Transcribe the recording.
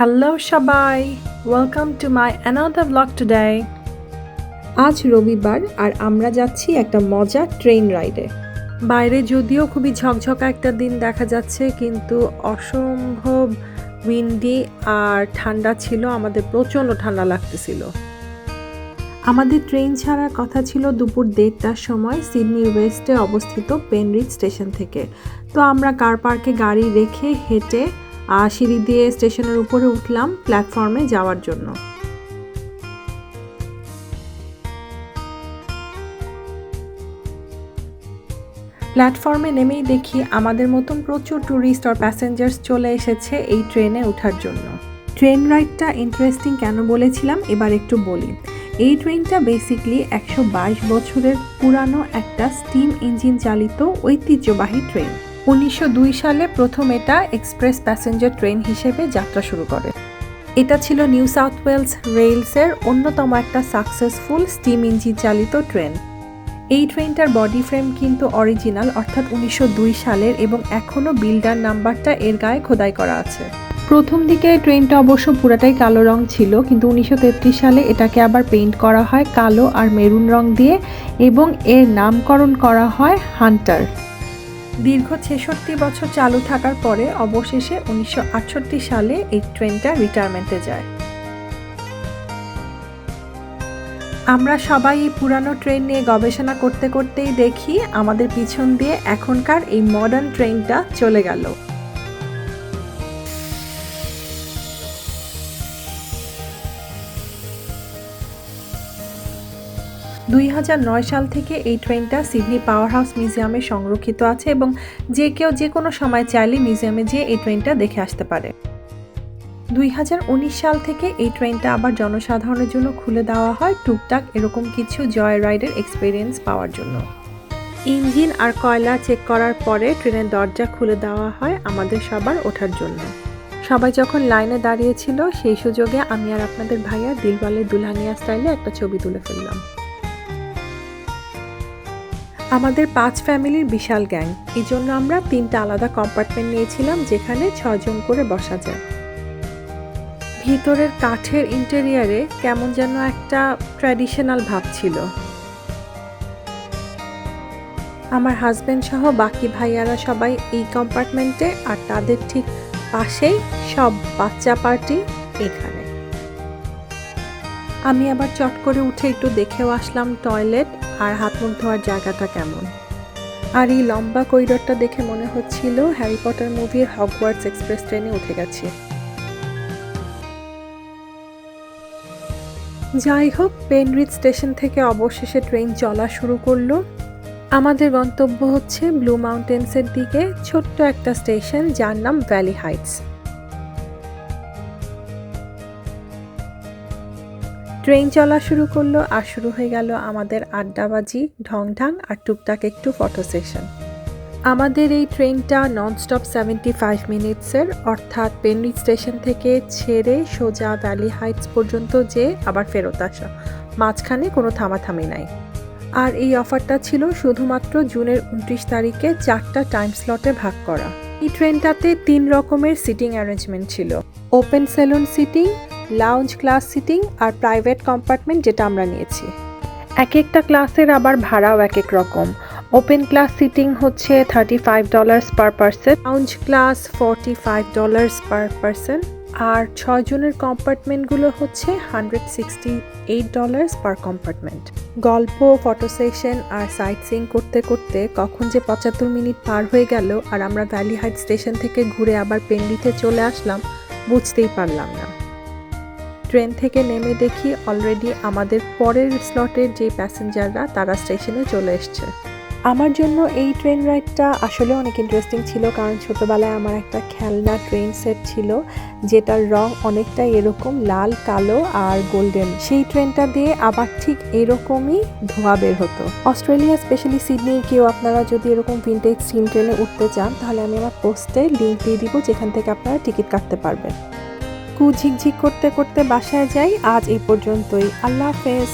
Hello সবাই। Welcome to my another vlog today. আজ রবিবার আর আমরা যাচ্ছি একটা মজার ট্রেন রাইডে বাইরে যদিও খুবই ঝকঝকা একটা দিন দেখা যাচ্ছে কিন্তু অসম্ভব উইন্ডি আর ঠান্ডা ছিল আমাদের প্রচণ্ড ঠান্ডা লাগতেছিল। আমাদের ট্রেন ছাড়ার কথা ছিল দুপুর দেড়টার সময় সিডনির ওয়েস্টে অবস্থিত পেনরিচ স্টেশন থেকে। তো আমরা কার পার্কে গাড়ি রেখে হেঁটে সিঁড়ি দিয়ে স্টেশনের উপরে উঠলাম প্ল্যাটফর্মে যাওয়ার জন্য। প্ল্যাটফর্মে নেমেই দেখি আমাদের মতন প্রচুর ট্যুরিস্ট আর প্যাসেঞ্জার্স চলে এসেছে এই ট্রেনে ওঠার জন্য। ট্রেন রাইডটা ইন্টারেস্টিং কেন বলেছিলাম? এবার একটু বলি। এই ট্রেনটা বেসিকলি একশো বাইশ বছরের পুরানো একটা স্টিম ইঞ্জিন চালিত ঐতিহ্যবাহী ট্রেন উনিশশো দুই সালে প্রথম এটা এক্সপ্রেস প্যাসেঞ্জার ট্রেন হিসেবে যাত্রা শুরু করে। এটা ছিল নিউ সাউথ ওয়েলস রেলসের অন্যতম একটা সাকসেসফুল স্টিম ইঞ্জিন চালিত ট্রেন। এই ট্রেনটার বডি ফ্রেম কিন্তু অরিজিনাল, অর্থাৎ উনিশশো দুই সালের এবং এখনও বিল্ডার নাম্বারটা এর গায়ে খোদাই করা আছে। প্রথম দিকে ট্রেনটা অবশ্য পুরাটাই কালো রং ছিল, কিন্তু উনিশশো তেত্রিশ সালে এটাকে আবার পেইন্ট করা হয় কালো আর মেরুন রং দিয়ে এবং এর নামকরণ করা হয় হান্টার। দীর্ঘ ছেষট্টি বছর চালু থাকার পরে অবশেষে উনিশশো আটষট্টি সালে এই ট্রেনটা রিটায়ারমেন্টে যায়। আমরা সবাই এই পুরানো ট্রেন নিয়ে গবেষণা করতে করতেই দেখি আমাদের পিছন দিয়ে এখনকার এই মডার্ন ট্রেনটা চলে গেল। দুই হাজার নয় সাল থেকে এই ট্রেনটা সিডনি পাওয়ার হাউস মিউজিয়ামে সংরক্ষিত আছে এবং যে কেউ যে কোনো সময় চাইলে মিউজিয়ামে যেয়ে এই ট্রেনটা দেখে আসতে পারে। দুই হাজার উনিশ সাল থেকে এই ট্রেনটা আবার জনসাধারণের জন্য খুলে দেওয়া হয় টুকটাক এরকম কিছু জয় রাইডের এক্সপিরিয়েন্স পাওয়ার জন্য। ইঞ্জিন আর কয়লা চেক করার পরে ট্রেনের দরজা খুলে দেওয়া হয় আমাদের সবার ওঠার জন্য। সবাই যখন লাইনে দাঁড়িয়েছিল সেই সুযোগে আমি আর আপনাদের ভাইয়া দিলওয়ালের দুলহানিয়া স্টাইলে একটা ছবি তুলে ফেললাম। আমাদের পাঁচ ফ্যামিলির বিশাল গ্যাং। এই জন্য আমরা তিনটা আলাদা কম্পার্টমেন্ট নিয়েছিলাম, যেখানে ছজন করে বসা যায়। ভিতরের কাঠের ইন্টেরিয়ারে কেমন যেন একটা ট্র্যাডিশনাল ভাব ছিল। আমার হাজব্যান্ড সহ বাকি ভাইয়ারা সবাই এই কম্পার্টমেন্টে, আর তাদের ঠিক পাশেই সব বাচ্চা পার্টি এখানে। আমি আবার চট করে উঠে একটু দেখেও আসলাম টয়লেট আর হাত মুখ ধোয়ার জায়গাটা কেমন। আর এই লম্বা করিডোরটা দেখে মনে হচ্ছিল হ্যারি পটার মুভির হগওয়ার্ডস এক্সপ্রেস ট্রেনে উঠে গেছি। যাই হোক পেনরিচ স্টেশন থেকে অবশেষে ট্রেন চলা শুরু করল। আমাদের গন্তব্য হচ্ছে ব্লু মাউন্টেন্সের দিকে, ছোট্ট একটা স্টেশন যার নাম ভ্যালি হাইটস। ট্রেন চলা শুরু করল আর শুরু হয়ে গেল আমাদের আড্ডাবাজি, ঢংঢাং আর টুকটাক একটু ফটো সেশন আমাদের এই ট্রেনটা ননস্টপ সেভেন্টি ফাইভ মিনিটসের অর্থাৎ পেনরিচ স্টেশন থেকে ছেড়ে সোজা ভ্যালি হাইটস পর্যন্ত যে আবার ফেরত আসা। মাঝখানে কোনো থামাথামি নাই। আর এই অফারটা ছিল শুধুমাত্র জুনের উনত্রিশ তারিখে চারটা টাইম স্লটে ভাগ করা। এই ট্রেনটাতে তিন রকমের সিটিং অ্যারেঞ্জমেন্ট ছিল। Open saloon seating lounge class seating আর প্রাইভেট কম্পার্টমেন্ট যেটা আমরা নিয়েছি। এক একটা ক্লাসের আবার ভাড়াও এক এক রকম। ওপেন ক্লাস সিটিং হচ্ছে thirty five dollars per person lounge class forty five dollars per person আর ছয়জনের কম্পার্টমেন্টগুলো হচ্ছে hundred sixty eight dollars per compartment গল্প ফটো সেশন আর সাইট সিং করতে করতে কখন যে পঁচাত্তর মিনিট পার হয়ে গেল আর আমরা ভ্যালি হাইট স্টেশন থেকে ঘুরে আবার পেন্ডিতে চলে আসলাম বুঝতেই পারলাম না। ট্রেন থেকে নেমে দেখি অলরেডি আমাদের পরের স্লটের যে প্যাসেঞ্জাররা তারা স্টেশনে চলে এসছে। আমার জন্য এই ট্রেন রাইডটা আসলে অনেক ইন্টারেস্টিং ছিল, কারণ ছোটোবেলায় আমার একটা খেলনা ট্রেন সেট ছিল, যেটার রং অনেকটাই এরকম লাল, কালো আর গোল্ডেন সেই ট্রেনটা দিয়ে আবার ঠিক এরকমই ধোয়া বের হতো। অস্ট্রেলিয়া স্পেশালি সিডনির কেউ আপনারা যদি এরকম ভিন্টেজ স্টিম ট্রেনে উঠতে চান, তাহলে আমি আমার পোস্টে লিঙ্ক দিয়ে দিব, যেখান থেকে আপনারা টিকিট কাটতে পারবেন। কু ঝিকঝিক করতে করতে বাসায় যাই। আজ এই পর্যন্তই। আল্লাহ হাফেজ।